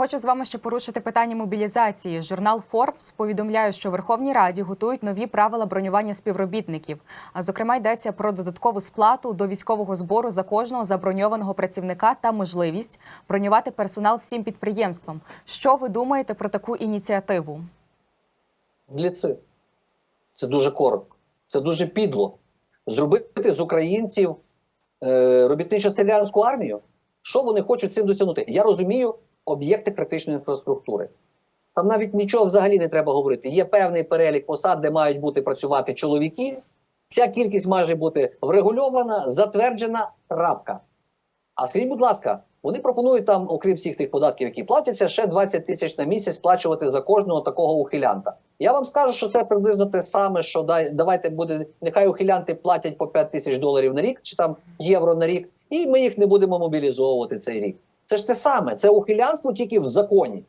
Хочу з вами ще порушити питання мобілізації. Журнал Forbes повідомляє, що Верховній Раді готують нові правила бронювання співробітників. А зокрема, йдеться про додаткову сплату до військового збору за кожного заброньованого працівника та можливість бронювати персонал всім підприємствам. Що ви думаєте про таку ініціативу? Гліци. Це дуже коротко. Це дуже підло. Зробити з українців е, робітничо-селянську армію. Що вони хочуть цим досягнути? Я розумію об'єкти критичної інфраструктури. Там навіть нічого взагалі не треба говорити. Є певний перелік посад, де мають бути працювати чоловіки. Ця кількість має бути врегульована, затверджена крапка. А скажіть, будь ласка, вони пропонують там, окрім всіх тих податків, які платяться, ще 20 тисяч на місяць сплачувати за кожного такого ухилянта. Я вам скажу, що це приблизно те саме, що давайте буде, нехай ухилянти платять по 5 тисяч доларів на рік чи там євро на рік, і ми їх не будемо мобілізовувати цей рік. Це ж те саме, це ухилянство тільки в законі.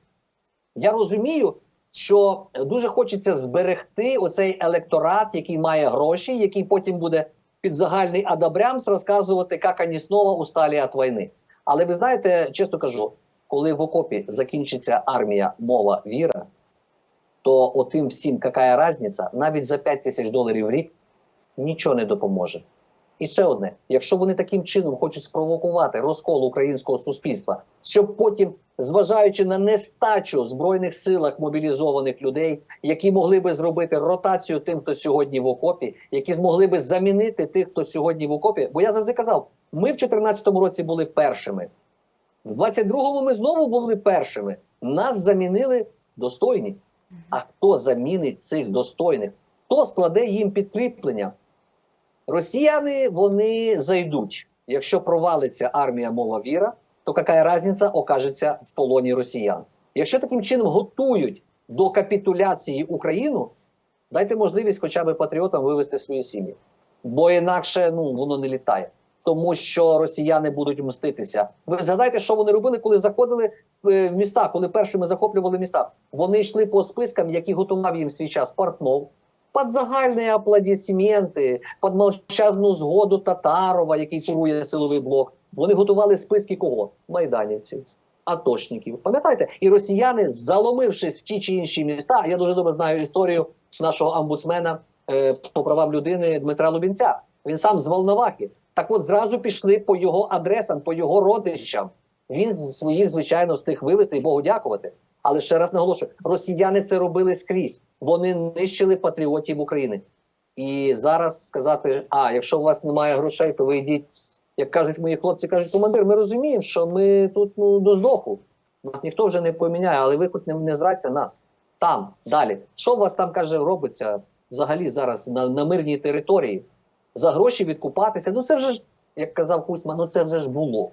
Я розумію, що дуже хочеться зберегти оцей електорат, який має гроші, який потім буде під загальний адабрямс розказувати, як вони знову устали від війни. Але ви знаєте, чесно кажу, коли в окопі закінчиться армія, мова, віра, то отим всім, яка різниця, навіть за 5 тисяч доларів в рік нічого не допоможе. І ще одне: якщо вони таким чином хочуть спровокувати розкол українського суспільства, щоб потім, зважаючи на нестачу збройних силах мобілізованих людей, які могли би зробити ротацію тим, хто сьогодні в окопі, які змогли би замінити тих, хто сьогодні в окопі, бо я завжди казав, ми в 2014 році були першими, в 22-му ми знову були першими. Нас замінили достойні. А хто замінить цих достойних? Хто складе їм підкріплення? Росіяни вони зайдуть. Якщо провалиться армія мова віра, то яка різниця окажеться в полоні росіян. Якщо таким чином готують до капітуляції Україну, дайте можливість хоча б патріотам вивести свої сім'ї. Бо інакше ну воно не літає. Тому що росіяни будуть мститися. Ви згадайте, що вони робили, коли заходили в міста, коли першими захоплювали міста. Вони йшли по спискам, які готував їм свій час Портнов, під загальні аплодисменти, під мовчазну згоду Татарова, який курує силовий блок. Вони готували списки кого? Майданівців, атошників. Пам'ятаєте? І росіяни, заломившись в ті чи інші міста, я дуже добре знаю історію нашого амбудсмена е, по правам людини Дмитра Лубінця. Він сам з Волновахи. Так от зразу пішли по його адресам, по його родичам. Він своїх, звичайно, встиг вивезти і Богу дякувати. Але ще раз наголошую: росіяни це робили скрізь. Вони нищили патріотів України. І зараз сказати: а якщо у вас немає грошей, то ви йдіть, як кажуть мої хлопці, кажуть, командир, ми розуміємо, що ми тут ну до здоху. Нас ніхто вже не поміняє, але ви хоч не, не зрадьте нас там далі. Що у вас там каже робиться взагалі зараз на, на мирній території? За гроші відкупатися. Ну це вже ж, як казав Кучма, ну це вже ж було.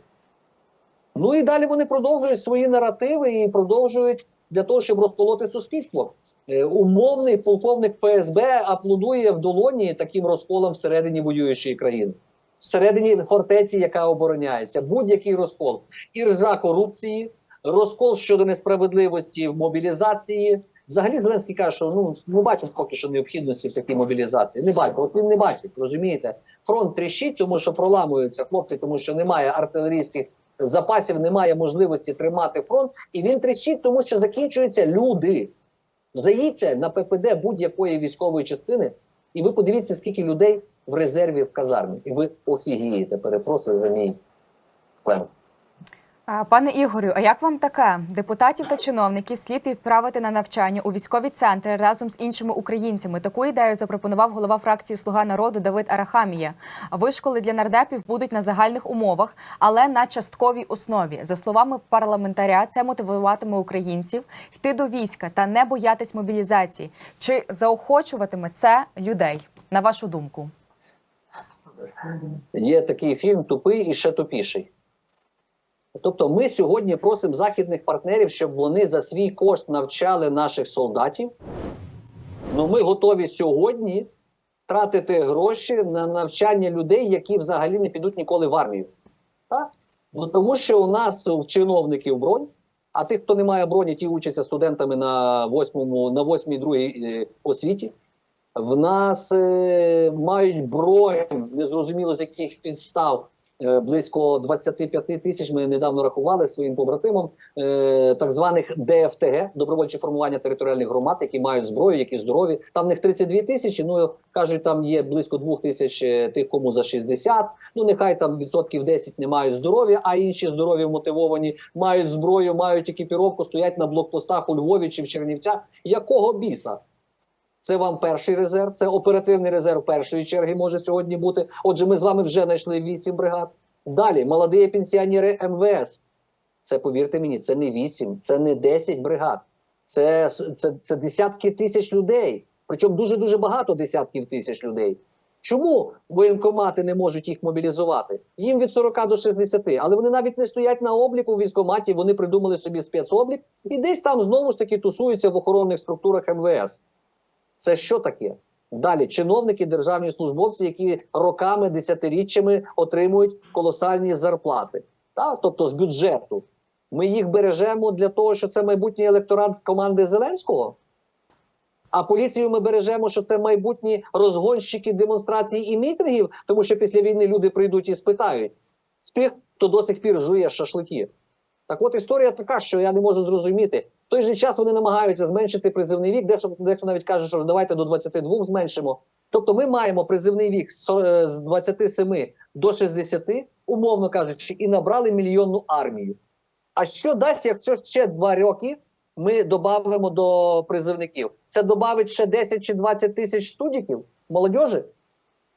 Ну і далі вони продовжують свої наративи і продовжують для того, щоб розколоти суспільство. Е, умовний полковник ФСБ аплодує в долоні таким розколом всередині воюючої країни, всередині фортеці, яка обороняється, будь-який розкол, іржа корупції, розкол щодо несправедливості в мобілізації. Взагалі Зеленський каже, що ну не бачить поки що необхідності в такій мобілізації. Не бачить, от він не бачить, розумієте? Фронт тріщить, тому що проламуються хлопці, тому що немає артилерійських запасів, немає можливості тримати фронт, і він тріщить, тому що закінчуються люди. Заїдьте на ППД будь-якої військової частини, і ви подивіться, скільки людей в резерві в казармі. І ви офігієте, перепрошую за мій флер. Пане Ігорю, а як вам таке? Депутатів та чиновників слід відправити на навчання у військові центри разом з іншими українцями. Таку ідею запропонував голова фракції Слуга народу Давид Арахамія. Вишколи для нардепів будуть на загальних умовах, але на частковій основі. За словами парламентаря, це мотивуватиме українців йти до війська та не боятись мобілізації. Чи заохочуватиме це людей? На вашу думку? Є такий фільм Тупий і ще тупіший. Тобто, ми сьогодні просимо західних партнерів, щоб вони за свій кошт навчали наших солдатів. Ну, ми готові сьогодні тратити гроші на навчання людей, які взагалі не підуть ніколи в армію. Так? Ну, тому що у нас у чиновників бронь, а тих, хто не має броні, ті учаться студентами на восьмому, на восьмій другій е, освіті. В нас е, мають бронь, незрозуміло з яких підстав близько 25 тисяч. Ми недавно рахували своїм побратимам е, так званих ДФТГ добровольчі формування територіальних громад, які мають зброю, які здорові. Там в них 32 тисячі. Ну кажуть, там є близько 2 тисяч е, тих, кому за 60. Ну нехай там відсотків 10 не мають здоров'я, а інші здорові мотивовані мають зброю, мають екіпіровку, стоять на блокпостах у Львові чи в Чернівцях. Якого біса? Це вам перший резерв, це оперативний резерв першої черги може сьогодні бути. Отже, ми з вами вже знайшли 8 бригад. Далі молоді пенсіонери МВС. Це повірте мені, це не 8, це не 10 бригад. Це, це, це десятки тисяч людей. Причому дуже дуже багато десятків тисяч людей. Чому воєнкомати не можуть їх мобілізувати? Їм від 40 до 60, але вони навіть не стоять на обліку в військкоматі, вони придумали собі спецоблік і десь там знову ж таки тусуються в охоронних структурах МВС. Це що таке? Далі чиновники, державні службовці, які роками, десятиріччями отримують колосальні зарплати, та? тобто з бюджету. Ми їх бережемо для того, що це майбутній електорат з команди Зеленського. А поліцію ми бережемо, що це майбутні розгонщики демонстрацій і мітингів, тому що після війни люди прийдуть і спитають з тих, хто до сих пір жує шашлики. Так от історія така, що я не можу зрозуміти. В той же час вони намагаються зменшити призивний вік, дехто, дехто навіть каже, що давайте до 22 зменшимо. Тобто ми маємо призивний вік з е, з 27 до 60, умовно кажучи, і набрали мільйонну армію. А що дасть, якщо ще два роки ми додамо до призивників? Це додавить ще 10 чи 20 тисяч студіків молодежі?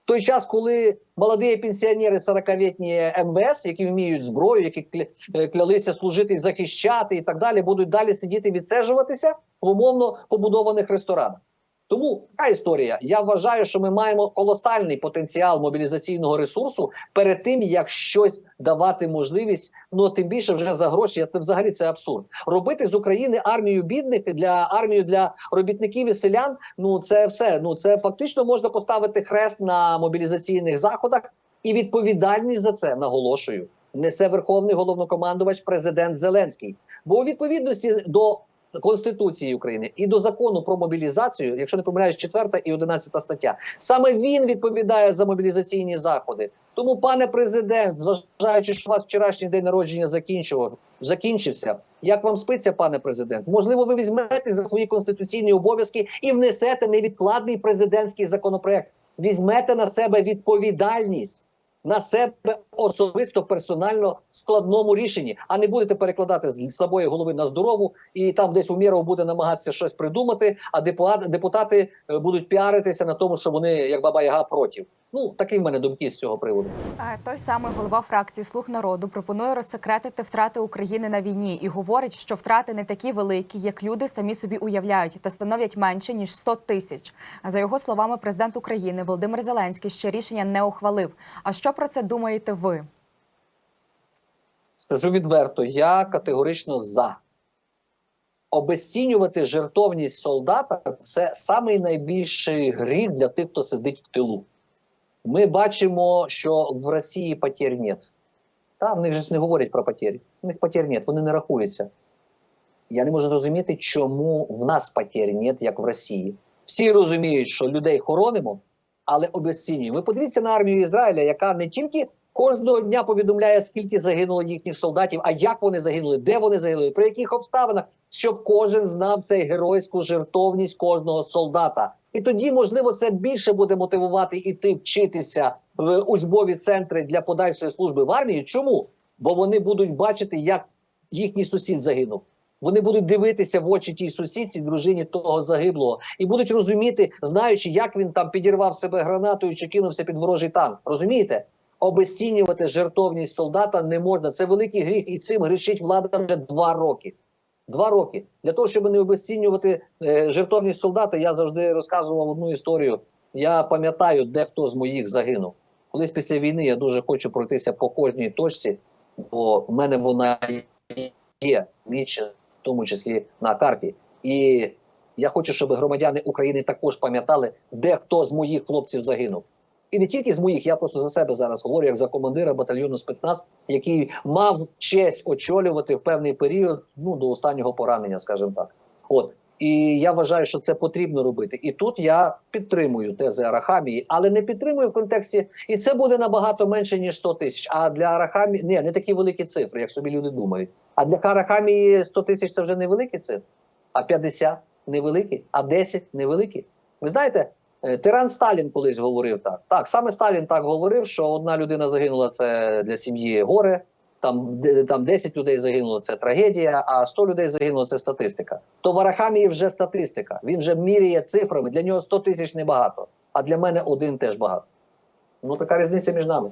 Той час, коли молоді пенсіонери 40-літні МВС, які вміють зброю, які е, клялися служити захищати і так далі, будуть далі сидіти відсежуватися в умовно побудованих ресторанах. Тому така історія. Я вважаю, що ми маємо колосальний потенціал мобілізаційного ресурсу перед тим, як щось давати можливість. Ну тим більше вже за гроші. Це взагалі це абсурд. Робити з України армію бідних для армію для робітників і селян. Ну це все. Ну це фактично можна поставити хрест на мобілізаційних заходах, і відповідальність за це наголошую. Несе верховний головнокомандувач президент Зеленський. Бо у відповідності до Конституції України і до закону про мобілізацію, якщо не помиляюсь, 4 і 11 стаття, саме він відповідає за мобілізаційні заходи. Тому, пане президент, зважаючи, що у вас вчорашній день народження закінчував, закінчився. Як вам спиться, пане президент? Можливо, ви візьмете за свої конституційні обов'язки і внесете невідкладний президентський законопроект. Візьмете на себе відповідальність на себе особисто персонально складному рішенні, а не будете перекладати з слабої голови на здорову, і там десь Умєров буде намагатися щось придумати. А депутати, е, будуть піаритися на тому, що вони як баба Яга проти. Ну такі в мене думки з цього приводу. Той самий голова фракції Слуг народу пропонує розсекретити втрати України на війні і говорить, що втрати не такі великі, як люди самі собі уявляють, та становлять менше ніж 100 тисяч. За його словами, президент України Володимир Зеленський ще рішення не ухвалив. А що про це думаєте ви? Скажу відверто, я категорично за. Обезцінювати жертовність солдата це самий найбільший гріх для тих, хто сидить в тилу. Ми бачимо, що в Росії потерь нет. Та в них же не говорять про потері. В них потерь нет, вони не рахуються. Я не можу зрозуміти, чому в нас потерь нет, як в Росії. Всі розуміють, що людей хоронимо, але обезцінюємо. Ви подивіться на армію Ізраїля, яка не тільки кожного дня повідомляє, скільки загинуло їхніх солдатів, а як вони загинули, де вони загинули, при яких обставинах, щоб кожен знав цей геройську жертовність кожного солдата. І тоді, можливо, це більше буде мотивувати іти вчитися в учбові центри для подальшої служби в армії. Чому? Бо вони будуть бачити, як їхній сусід загинув. Вони будуть дивитися в очі тій сусідці, дружині того загиблого, і будуть розуміти, знаючи, як він там підірвав себе гранатою чи кинувся під ворожий танк. Розумієте? Обезцінювати жертовність солдата не можна. Це великий гріх, і цим грішить влада вже два роки. Два роки для того, щоб не обезцінювати е, жертовність солдата, я завжди розказував одну історію. Я пам'ятаю, де хто з моїх загинув. Колись після війни я дуже хочу пройтися по кожній точці, бо в мене вона є віче, в тому числі на карті. І я хочу, щоб громадяни України також пам'ятали, де хто з моїх хлопців загинув. І не тільки з моїх, я просто за себе зараз говорю, як за командира батальйону спецназ, який мав честь очолювати в певний період ну до останнього поранення, скажімо так. От І я вважаю, що це потрібно робити. І тут я підтримую тези Арахамії, але не підтримую в контексті, і це буде набагато менше ніж 100 тисяч. А для Арахамії ні, не такі великі цифри, як собі люди думають. А для Арахамії 100 тисяч це вже невеликі цифри, а 50 невеликі, а 10 невеликі. Ви знаєте, е, тиран Сталін колись говорив так. Так, саме Сталін так говорив, що одна людина загинула це для сім'ї горе. Там, там 10 людей загинуло, це трагедія, а 100 людей загинуло це статистика. То в Арахамії вже статистика. Він вже міряє цифрами. Для нього 100 тисяч небагато, а для мене один теж багато. Ну така різниця між нами.